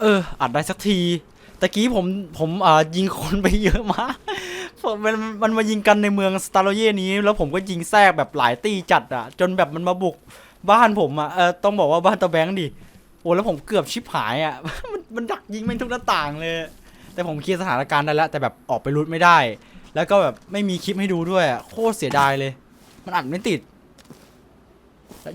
เอออัดได้สักทีตะกี้ผมผมอ่ายิงคนไปเยอะมากผมมันมันมายิงกันในเมืองสตาร์โลเย่นี้ แล้วผมก็ยิงแทรกแบบหลายตีจัดอะ จนแบบมันมาบุกบ้านผมอะเออต้องบอกว่าบ้านตะแบงค์ดิโอ้แล้วผมเกือบชิบหายอะ มันมันดักยิงแม่งทุกหน้าต่างเลย แต่ผมเคลียร์สถานการณ์ได้แล้ว แต่แบบออกไปรุดไม่ได้ แล้วก็แบบไม่มีคลิปให้ดูด้วยอะโคตรเสียดายเลย มันอัดไม่ติด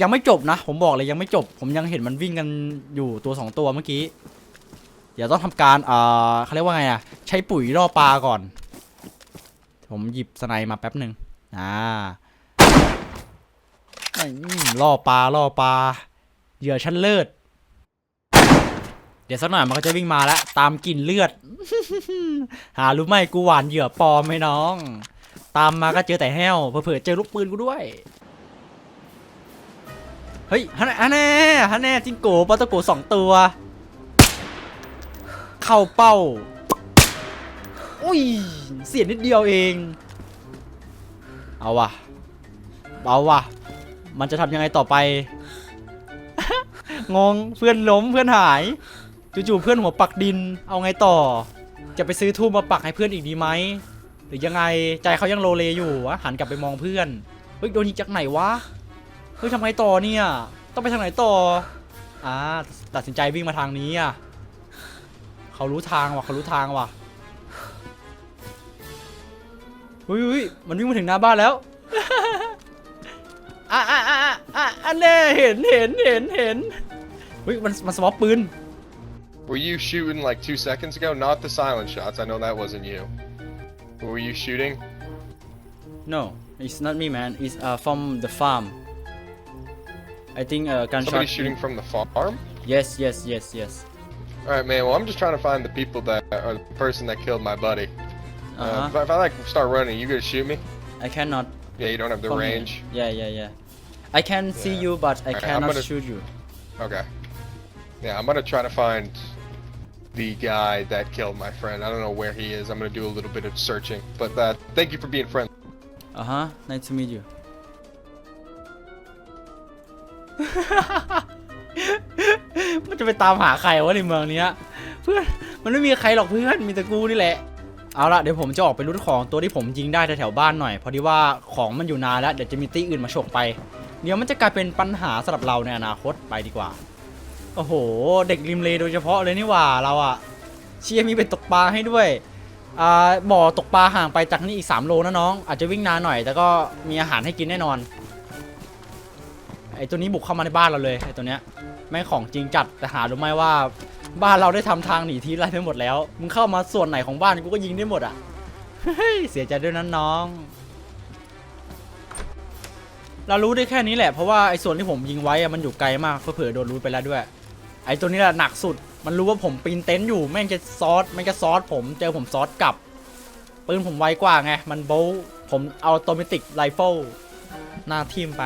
ยังไม่จบนะ ผมบอกเลยยังไม่จบ ผมยังเห็นมันวิ่งกันอยู่ตัวสองตัวเมื่อกี้ เดี๋ยวต้องทำการเอ่อเขาเรียกว่าไงอะใช้ปุ๋ยล่อปลาก่อน ผมหยิบสไนมาแป๊บหนึ่งอ่าล่อปลาล่อปลาเหยื่อชั้นเลิศเดี๋ยวสักหน่อยมันก็จะวิ่งมาแล้ว ตามกลิ่นเลือด หารู้ไหมกูหวานเหยื่อปลอมไหมน้อง ตามมาก็เจอแต่แห้วเผื่อเจอลูกปืนกูด้วย เฮ้ยฮันฮันแน่ฮันแน่จิงโกปลาตะโกสองตัว เข้าเป้า อุ้ย เสียนิดเดียวเอง เอาวะเอาวะมันจะทำยังไงต่อไป งง เพื่อนล้มเพื่อนหาย จู่ๆเพื่อนหัวปักดิน เอาไงต่อ จะไปซื้อทูบมาปักให้เพื่อนอีกดีไหม หรือยังไง ใจเขายังโลเลอยู่วะหันกลับไปมองเพื่อน เฮ้ย โดนยิงจากไหนวะ เฮ้ยทำไงต่อเนี่ย ต้องไปทางไหนต่อ อ่า ตัดสินใจวิ่งมาทางนี้อะ เขารู้ทางว่ะเขารู้ทางว่ะเฮ้ยเฮ้ยมันวิ่งมาถึงหน้าบ้านแล้วอะอะอะอะอะอันแน่เห็นเห็นเห็นเห็นเฮ้ยมันมันสวอปปืน Were you shooting like two seconds ago? Not the silent shots. I know that wasn't you. But were you shooting? No, it's not me, man. It's uh, from the farm. I think uh, gunshot. Somebody shooting from the farm? Yes, yes, yes, yes. Alright, man. Well, I'm just trying to find the people that are the person that killed my buddy. Uh, Uh-huh. if, I, if I like start running, you gonna shoot me? I cannot. Yeah, you don't have the range. Yeah, yeah, yeah. I can see you, but I cannot gonna- shoot you. Okay. Yeah, I'm gonna try to find the guy that killed my friend. I don't know where he is. I'm gonna do a little bit of searching. But uh, thank you for being friendly. Uh huh. Nice to meet you. มันจะไปตามหาใครวะในเมืองเนี้ย เพื่อนมันไม่มีใครหรอกเพื่อนมีแต่กูนี่แหละ เอาละเดี๋ยวผมจะออกไปรุดของตัวที่ผมยิงได้แถวๆบ้านหน่อยพอดีว่าของมันอยู่นานแล้วเดี๋ยวจะมีตีอื่นมาฉกไป เดี๋ยวมันจะกลายเป็นปัญหาสำหรับเราในอนาคตไปดีกว่า โอ้โห เด็กริมเลโดยเฉพาะเลยนี่หว่าเราอะเชียร์มีเป็นตกปลาให้ด้วยอ่าบ่อตกปลาห่างไปจากนี่อีก 3 โลนะน้อง อาจจะวิ่งนานหน่อย แต่ก็มีอาหารให้กินแน่นอน อ้ตัวนี้บุกเข้ามาในบ้านเราเลยไอ้ตัวเนี้ยแม่งของจริงจัดแต่หารู้ไหมว่า บ้านเราได้ทำทางหนีทีไรไปหมดแล้วมึงเข้ามาส่วนไหนของบ้านกูก็ยิงได้หมดอะเฮ้ยเสียใจด้วยนั้นน้อง เรารู้ได้แค่นี้แหละเพราะว่าไอ้ส่วนที่ผมยิงไว้อะมันอยู่ไกลมากเผื่อโดนรู้ไปแล้วด้วย ไอ้ตัวนี้แหละหนักสุด มันรู้ว่าผมปีนเต็นท์อยู่แม่งจะซอสแม่งจะซอสผมเจอผมซอสกลับปืนผมไวกว่าไงมันโบว์ผมเอาโตเมติกไรเฟิลหน้าทีมไป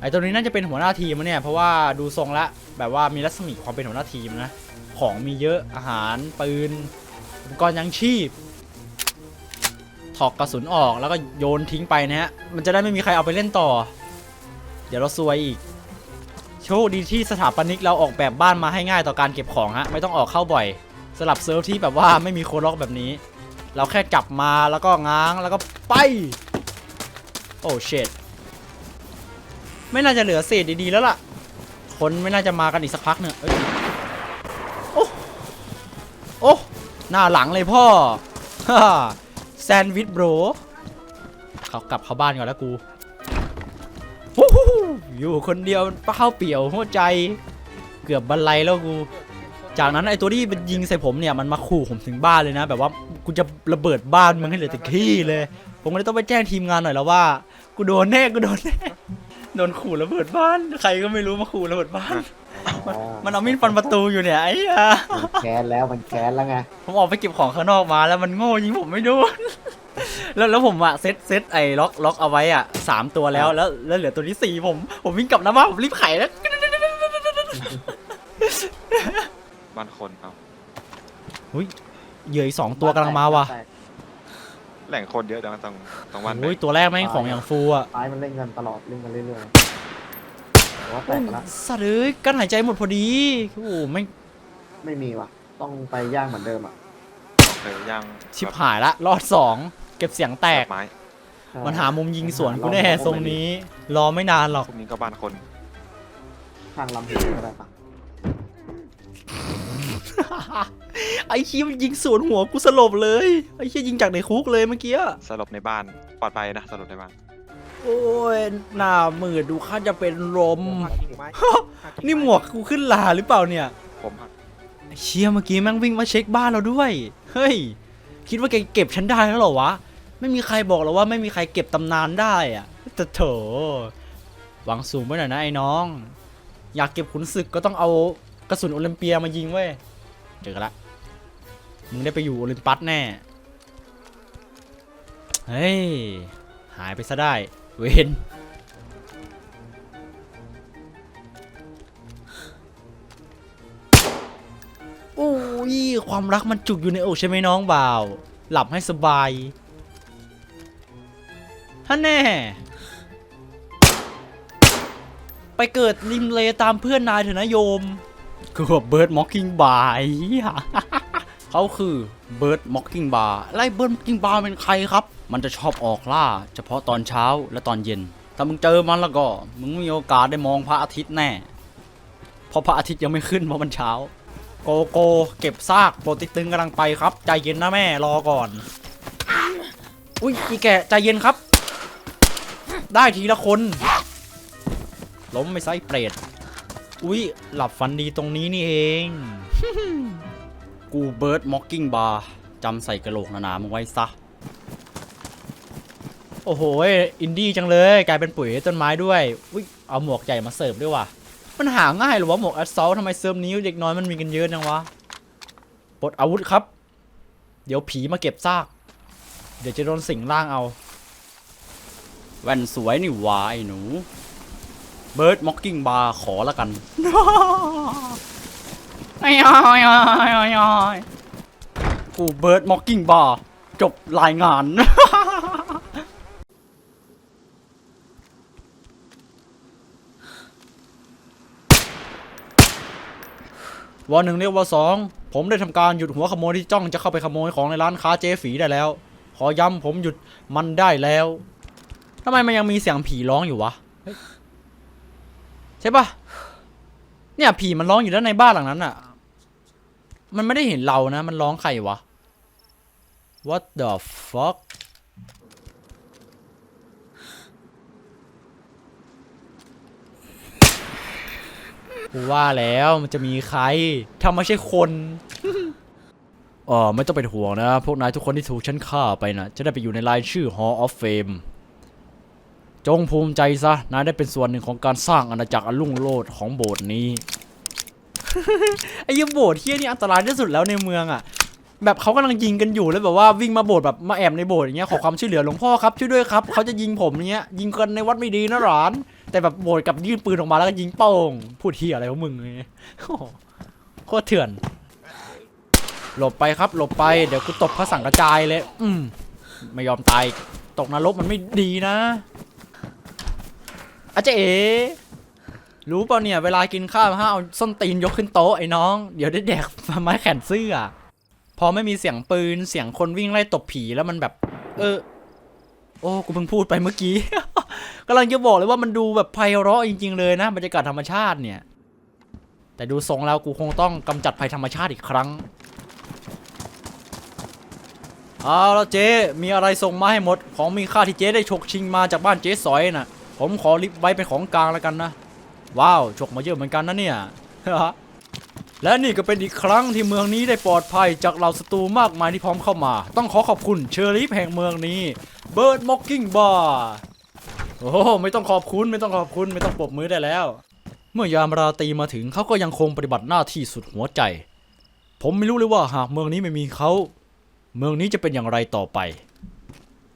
ไอ้ตัวนี้น่าจะเป็นหัวหน้าทีมนะเนี่ยเพราะว่าดูทรงละแบบว่ามีรัศมีความเป็นหัวหน้าทีมนะของมีเยอะอาหารปืนอุปกรณ์ยังชีพ ถอกกระสุนออกแล้วก็โยนทิ้งไปนะฮะมันจะได้ไม่มีใครเอาไปเล่นต่อ เดี๋ยวเราซวยอีก โชคดีที่สถาปนิกเราออกแบบบ้านมาให้ง่ายต่อการเก็บของฮะไม่ต้องออกเข้าบ่อยสลับเซิร์ฟที่แบบว่าไม่มีโคล็อกแบบนี้ เราแค่จับมาแล้วก็ง้างแล้วก็ไป โอ้เชด ไม่น่าจะเหลือเศษดีๆแล้วล่ะ คนไม่น่าจะมากันอีกสักพักหนึ่งเอ้ยโอ้โอ้หน้าหลังเลยพ่อแซนด์วิชโบรเขากลับเข้าบ้านก่อนแล้วกูฮู้ฮู้อยู่คนเดียวเป้าเปี่ยวหัวใจเกือบบรรลัยแล้วกู จากนั้นไอ้ตัวที่มันยิงใส่ผมเนี่ยมันมาขู่ผมถึงบ้านเลยนะ แบบว่ากูจะระเบิดบ้านมึงให้เหลือแต่ขี้เลย ผมก็เลยต้องไปแจ้งทีมงานหน่อยแล้วว่า กูโดนแน่กูโดนแน่ โดนขู่ระเบิดบ้าน ใครก็ไม่รู้มาขู่ระเบิดบ้าน มันมันเอามีดฟันประตูอยู่เนี่ยไอ้ยามันแค้นแล้วมันแค้นแล้วไงผมออกไปเก็บของข้างนอกมาแล้วมันโง่ยิงผมไม่โดน แล้วแล้วผมอะเซตเซตไอ้ล็อกล็อกเอาไว้อะสามตัวแล้วแล้วแล้วเหลือตัวที่สี่ผม ผมวิ่งกลับหน้าบ้านผมรีบไขแล้ว บ้านคนเอาเหยื่ออีกสองตัวกำลังมาว่ะแตก แหล่งคนเยอะจังตรงตรงวันโอ้ยตัวแรกแม่งของอย่างฟูอะซ้ายมันเล่นกันตลอดเล่นกันเรื่อยๆแต่ว่าแตกไปแล้วสัตว์เอ้ยกั้นหายใจหมดพอดีโอ้โหไม่งไม่มีว่ะ ต้องไปย่างเหมือนเดิมอะโอเคย่างชิบหายละรอดสองเก็บเสียงแตก ไม้ใช่มันหามุมยิงสวนกูแน่ทรงนี้ รอไม่นานหรอกพวกนี้ก็บ้านคน ทางลำพูก็ได้ปะ ไอ้เชี้ยมันยิงสวนหัวกูสลบเลย ไอ้เชี้ยยิงจากในคุกเลยเมื่อกี้ สลบในบ้านปลอดภัยนะสลบในบ้านโอ้ยหน้ามืดดูข้าจะเป็นลมนี่หมวกกูขึ้นลาหรือเปล่าเนี่ย ผมหักไอ้เชี่ยเมื่อกี้แม่งวิ่งมาเช็คบ้านเราด้วย เฮ้ย คิดว่าแกเก็บฉันได้แล้วเหรอวะ ไม่มีใครบอกหรอกว่าไม่มีใครเก็บตำนานได้อะแต่เถอะหวังสูงไปหน่อยนะไอ้น้อง อยากเก็บขุนศึกก็ต้องเอากระสุนโอลิมเปียมายิงเว้ย เจอละมึงได้ไปอยู่โอลิมปัสแน่ เฮ้ย หายไปซะได้ เวนโอ้ย ความรักมันจุกอยู่ในอกใช่ไหมน้องบ่าว หลับให้สบายท่านแน่ ไปเกิดริมเลตามเพื่อนนายเถอะนะโยม คือแบบเบิร์ดม็อกกิ้งบาร์เขาคือเบิร์ดม็อกกิ้งบาร์ไล่เบิร์ดม็อกกิ้งบาร์เป็นใครครับ มันจะชอบออกล่า เฉพาะตอนเช้าและตอนเย็น ถ้ามึงเจอมันแล้วก็ มึงมีโอกาสได้มองพระอาทิตย์แน่ เพราะพระอาทิตย์ยังไม่ขึ้นเพราะมันเช้า โกโก้เก็บซากโปรติตึงกำลังไปครับ ใจเย็นนะแม่รอก่อน อุ้ยอีแกใจเย็นครับ ได้ทีละคน ล้มไปไซเปรต อุ้ยหลับฝันดีตรงนี้นี่เอง กูเบิร์ดม็อกกิ้งบาร์จำใส่กระโหลกหนาๆมึงไว้ซะ โอ้โห อินดี้จังเลย กลายเป็นปุ๋ยต้นไม้ด้วย อุ้ยเอาหมวกใหญ่มาเสิร์ฟด้วยว่ะ มันหาง่ายเหรือวะหมวกแอสซอลทำไมเซิร์ฟนี้เด็กน้อยมันมีกันเยอะจังวะปลดอาวุธครับ เดี๋ยวผีมาเก็บซาก เดี๋ยวจะโดนสิงร่างเอา แว่นสวยนี่หวาไอ้หนู เบิร์ดม็อกกิ้งบาร์ขอละกันไอ้ยอยอยอยกูเบิร์ดม็อกกิ้งบาร์จบรายงานวอหนึ่งเรียกวอสองผมได้ทำการหยุดหัวขโมยที่จ้องจะเข้าไปขโมยของในร้านค้าเจ๊ฝีได้แล้ว ขอย้ำผมหยุดมันได้แล้วทำไมมันยังมีเสียงผีร้องอยู่วะ ใช่ปะเนี่ยผีมันร้องอยู่ด้านในบ้านหลังนั้นอะมันไม่ได้เห็นเรานะ มันร้องใครวะ What the fuck กูว่าแล้วมันจะมีใครถ้าไม่ใช่คนอ๋อไม่ต้องเป็นห่วงนะ พวกนายทุกคนที่ถูกฉันฆ่าไปนะจะได้ไปอยู่ในรายชื่อ Hall of Fame จงภูมิใจซะ นายได้เป็นส่วนหนึ่งของการสร้างอาณาจักรอันรุ่งโรจน์ของโบสถ์นี้ ไอ้ยโบสถ์เฮียนี่อันตรายที่สุดแล้วในเมืองอะ แบบเขากำลังยิงกันอยู่แล้วแบบว่าวิ่งมาโบสถ์แบบมาแอบในโบสถ์อย่างเงี้ยขอความช่วยเหลือหลวงพ่อครับช่วยด้วยครับเขาจะยิงผมเงี้ยยิงกันในวัดไม่ดีนะหลาน แต่แบบโบสถ์กับยื่นปืนออกมาแล้วก็ยิงโป้งพูดเฮียอะไรของมึงเนี่ยโอ้โหโคตรเถื่อน หลบไปครับหลบไปเดี๋ยวกูตบพระสังกระจายเลย อืมไม่ยอมตายตกนรกมันไม่ดีนะ อาเจ๊เอรู้เปล่าเนี่ย เวลากินข้าวห้าเอาส้นตีนยกขึ้นโต๊ะไอ้น้อง เดี๋ยวได้แดกไม้แขนเสื้อ พอไม่มีเสียงปืนเสียงคนวิ่งไล่ตบผีแล้วมันแบบ เออ โอ้กูเพิ่งพูดไปเมื่อกี้ กำลังจะบอกเลยว่ามันดูแบบไพเราะจริง ๆ เลยนะบรรยากาศธรรมชาติเนี่ย แต่ดูทรงแล้วกูคงต้องกำจัดภัยธรรมชาติอีกครั้งเอาแล้วเจ๊มีอะไรส่งมาให้หมด ของมีค่าที่เจ๊ได้ฉกชิงมาจากบ้านเจ๊สอยน่ะ ผมขอริบไว้เป็นของกลางแล้วกันนะ ว้าวฉกมาเยอะเหมือนกันนะเนี่ยและนี่ก็เป็นอีกครั้งที่เมืองนี้ได้ปลอดภัยจากเหล่าศัตรูมากมายที่พร้อมเข้ามา ต้องขอขอบคุณเชอริฟแห่งเมืองนี้เบิร์ดม็อกกิ้งบาร์โอ้ไม่ต้องขอบคุณไม่ต้องขอบคุณไม่ต้องปรบมือได้แล้ว เมื่อยามราตรีมาถึงเขาก็ยังคงปฏิบัติหน้าที่สุดหัวใจ ผมไม่รู้เลยว่าหากเมืองนี้ไม่มีเขา เมืองนี้จะเป็นอย่างไรต่อไป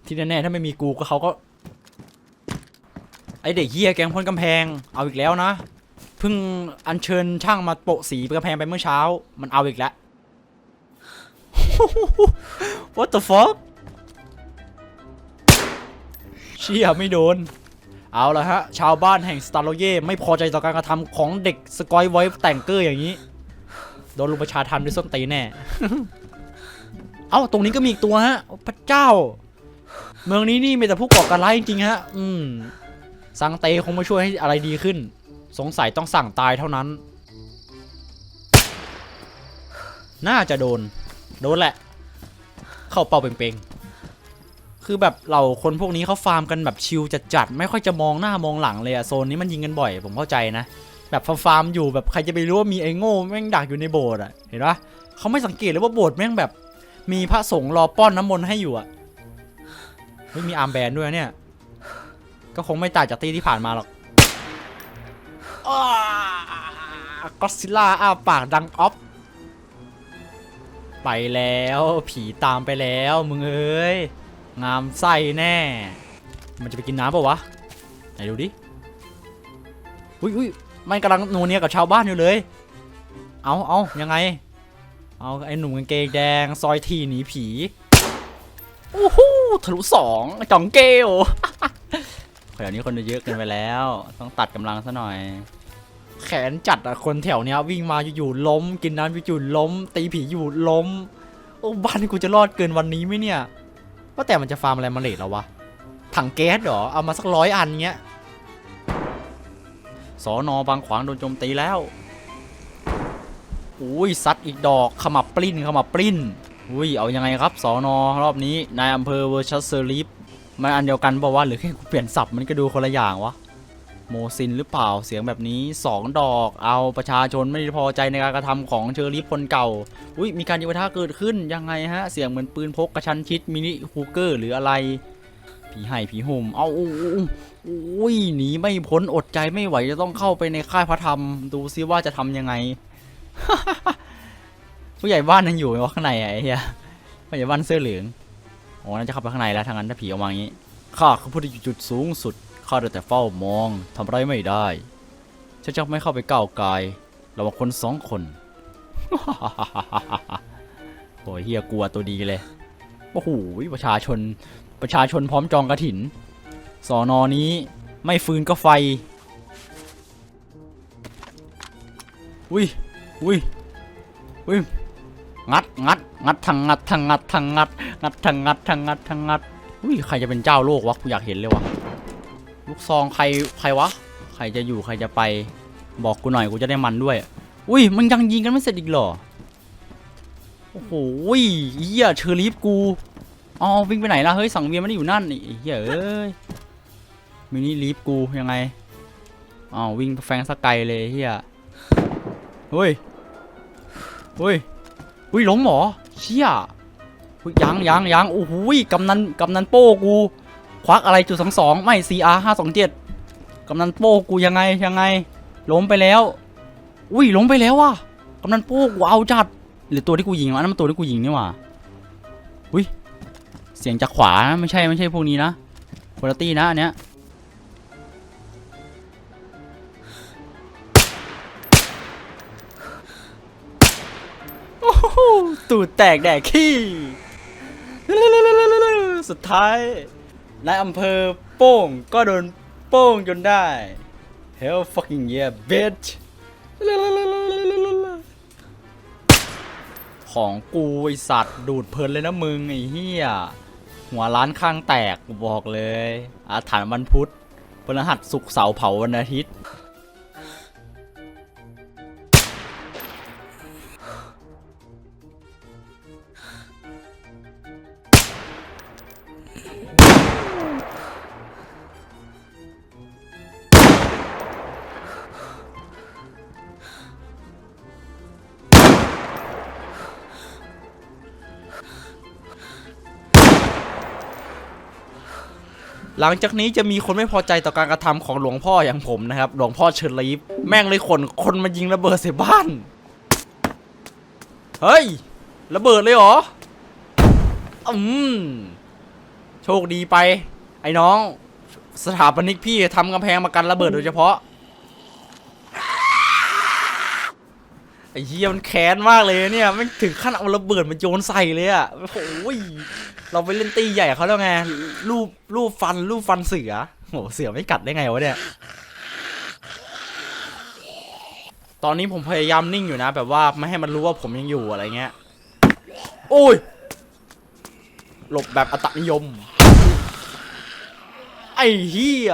ที่แน่ๆถ้าไม่มีกูก็เขาก็ ไอเด็กเฮียแกงพลกำแพง เอาอีกแล้วนะ เพิ่งอัญเชิญช่างมาโปะสีกำแพงไปเมื่อเช้า มันเอาอีกแล้ว What the fuck เชี่ยไม่โดน เอาละฮะ ชาวบ้านแห่งสตาร์โลเย่ไม่พอใจต่อการกระทำของเด็กสกอยไวฟ์แต่งเกอร์อย่างนี้ โดนลุงประชาทันด้วยส้นตีแน่ เอ้า ตรงนี้ก็มีอีกตัวฮะ พระเจ้า เมืองนี้นี่มีแต่ผู้ก่อการร้ายจริงๆฮะ อืม สังเตคงไม่ช่วยให้อะไรดีขึ้น สงสัยต้องสั่งตายเท่านั้น น่าจะโดน โดนแหละ เข้าเป่าเป่งๆ คือแบบเราคนพวกนี้เขาฟาร์มกันแบบชิลจัดๆ ไม่ค่อยจะมองหน้ามองหลังเลยอะโซนนี้มันยิงกันบ่อย ผมเข้าใจนะ แบบฟาร์มอยู่แบบใครจะไปรู้ว่ามีไอ้โง่แม่งดักอยู่ในโบสถ์อะเห็นปะเขาไม่สังเกตเลยว่าโบสถ์แม่งแบบ มีพระสงฆ์รอป้อนน้ำมนต์ให้อยู่อะไม่มีอาร์มแบนด้วยเนี่ย ก็คงไม่ต่างจากตีที่ผ่านมาหรอกก็ซิล่าอ้าปากดังออฟไปแล้วผีตามไปแล้วมึงเอ้ยงามไส้แน่ มันจะไปกินน้ำเปล่าวะ ไหนดูดิ อุ้ยอุ้ยมันกำลังนัวเนียกับชาวบ้านอยู่เลย เอาเอายังไง เอาไอ้หนุ่มกางเกงแดง ซอยทีหนีผี โอ้โหทะลุสองจ่องเกล แถวนี้คนเยอะเกินไปแล้ว ต้องตัดกำลังซะหน่อย แขนจัดอะคนแถวเนี้ยวิ่งมาอยู่ๆล้ม กินน้ำอยู่ๆล้ม ตีผีอยู่ล้ม โอ้บ้านกูจะรอดเกินวันนี้ไหมเนี่ยว่าแต่มันจะฟาร์มอะไรมาเลทแล้ววะถังแก๊สเหรอเอามาสักร้อยอันเงี้ยสอนอบางขวางโดนโจมตีแล้วอุ้ยซัดอีกดอกขมับปลิ้นขมับปลิ้นอุ้ยเอายังไงครับสอนอรอบนี้นายอำเภอเวอร์ชัสเซอร์ลิฟ มันอันเดียวกันเปล่าหรือแค่กูเปลี่ยนศัพท์มันก็ดูคนละอย่างวะโมซินหรือเปล่าเสียงแบบนี้ 2 ดอกเอาประชาชนไม่พอใจในการกระทำของเชอริฟคนเก่า อุ้ยมีการยิงปะทะเกิดขึ้นยังไงฮะ เสียงเหมือนปืนพกกระชั้นชิดมินิฮูเกอร์หรืออะไร ผีไห่ผีห่มเอาอุ้ยหนีไม่พ้นอดใจไม่ไหวจะต้องเข้าไปในค่ายพระธรรม ดูซิว่าจะทำยังไง ผู้ใหญ่บ้านยังอยู่ไหมวะข้างในอะไอ้เหี้ยผู้ใหญ่บ้านเสื้อเหลือง โอ้น่าจะเข้าไปข้างในแล้วทางนั้นถ้าผีออกมาอย่างนี้ ข้าคือผู้ที่อยู่จุดสูงสุด ข้าได้แต่เฝ้ามองทำไรไม่ได้ฉันจะไม่เข้าไปก้าวไกายระหว่างคนสองคนโอ้ยเฮียกลัวตัวดีเลยโอ้โหประชาชนประชาชนพร้อมจองกระถิน สอนอนี้ไม่ฟืนก็ไฟ อุ้ยอุ้ยอุ้ย งัดงัดงัดทางงัดทางงัดทางงัดงัดทางงัดทางงัดทางงัดอุ้ยใครจะเป็นเจ้าโลกวะกูอยากเห็นเลยวะลูกซองใครใครวะ ใครจะอยู่ใครจะไป บอกกูหน่อยกูจะได้มันด้วย อุ้ยมันยังยิงกันไม่เสร็จอีกเหรอโอ้โหเหี้ยเชอรีฟกูอ๋อวิ่งไปไหนล่ะเฮ้ยสังเวียนไม่ได้อยู่นั่นอ้เหี้ยเอ้ยมินิลีฟกูยังไงอ๋อวิ่งแฟงสกไกลเลยเฮียเฮ้ยเฮ้ย เฮ้ยล้มหรอเชี่ยเฮ้ยยังยังยังโอ้โหกำนันกำนันโป้กู ควักอะไรจุดสองสองไม่ CR ห้าสองเจ็ดกำนันโป้กูยังไงยังไง ล้มไปแล้ว อุ้ยล้มไปแล้วว่ะกำนันโป้กูเอาจัดหรือตัวที่กูยิงวะนั่นมันตัวที่กูยิงนี่หว่าอุ้ยเสียงจากขวานะไม่ใช่ไม่ใช่พวกนี้นะคุณตี้นะอันเนี้ย ตูดแตกแดกขี้สุดท้ายนายอำเภอโป้งก็โดนโป้งจนได้ Hell fucking yeah bitch ของกูไอสัตว์ดูดเพลินเลยนะมึงไอ้เหี้ย หัวร้านข้างแตกกูบอกเลย อาถรรพ์วันพุธพฤหัสศุกเสาร์เผาวันอาทิตย์ หลังจากนี้จะมีคนไม่พอใจต่อการกระทำของหลวงพ่ออย่างผมนะครับ หลวงพ่อเชิญลีฟแม่งเลยขนคนมายิงระเบิดใส่บ้าน เฮ้ย ระเบิดเลยเหรอ อืม โชคดีไป ไอ้น้อง สถาปนิกพี่ทำกำแพงมากันระเบิดโดยเฉพาะ ไอ้เหี้ยมันแค้นมากเลยเนี่ยไม่ถึงขั้นเอาระเบิดมาโยนใส่เลยอะโอ้ยเราไปเล่นตีใหญ่เขาแล้วไงรูปรูปฟันรูปฟันเสือโหเสือไม่กัดได้ไงวะเนี่ย ตอนนี้ผมพยายามนิ่งอยู่นะ แบบว่าไม่ให้มันรู้ว่าผมยังอยู่อะไรเงี้ย โอ้ย หลบแบบอตนิยม ไอ้เฮีย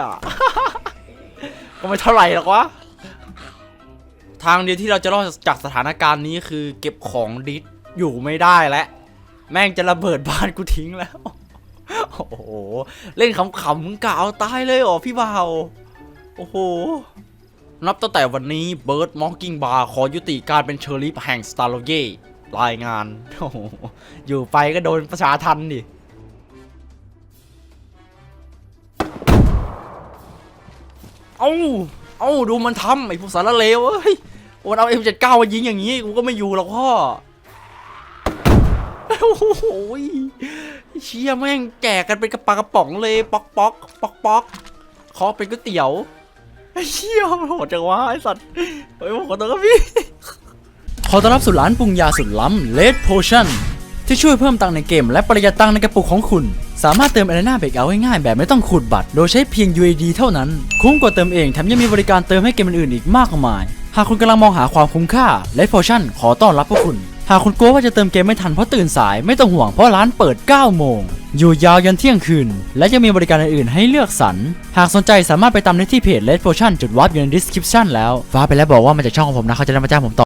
ก็ไม่เท่าไหร่หรอกวะ ทางเดียวที่เราจะรอดจากสถานการณ์นี้คือเก็บของดิสอยู่ไม่ได้แล้วแม่งจะระเบิดบ้านกูทิ้งแล้ว โอ้โห เล่นขำๆมึงกะเอาตายเลยเหรอพี่บ่าว โอ้โห นับตั้งแต่วันนี้เบิร์ดมอ k กิ้งบาร์ขอยุติการเป็นเชอร์ลิฟแห่งสตาร์โลเย่รายงาน โอ้โห อยู่ไปก็โดนประชาทันดิเอ้า เอ้า ดูมันทำไอ้พวกสารเลวเอ้ย มันเอา M79 มายิงอย่างนี้กูก็ไม่อยู่หรอกพ่อโอ้โหเชี่ยแม่งแจกกันเป็นกระปากระป๋องเลยป๊อกป๊อกป๊อกป๊อกขอเป็นก๋วยเตี๋ยวเชี่ยโหดจังวะไอสัตว์เฮ้ยผมขอโทษครับพี่ขอต้อนรับสู่ร้านปรุงยาสุดล้ำ Red Potion ที่ช่วยเพิ่มตังในเกมและประหยัดตังในกระปุกของคุณ สามารถเติม Arena b r e a k o u t ง่ายๆแบบไม่ต้องขูดบัตร โดยใช้เพียง UAD เท่านั้น คุ้มกว่าเติมเองแถมยังมีบริการเติมให้เกมอื่นๆอีกมากมาย หากคุณกำลังมองหาความคุ้มค่า Red Potion ขอต้อนรับพวกคุณ หากคุณกลัวว่าจะเติมเกมไม่ทันเพราะตื่นสายไม่ต้องห่วงเพราะร้านเปิด 9 โมง อยู่ยาวยันเที่ยงคืน และยังมีบริการอื่นๆให้เลือกสรร หากสนใจสามารถไปตามได้ที่เพจ Red Potion จุดวาร์ปอยู่ใน description แล้วฟ้าไปแล้วบอกว่ามาจากช่องของผมนะเขาจะได้มาจ้างผมต่อ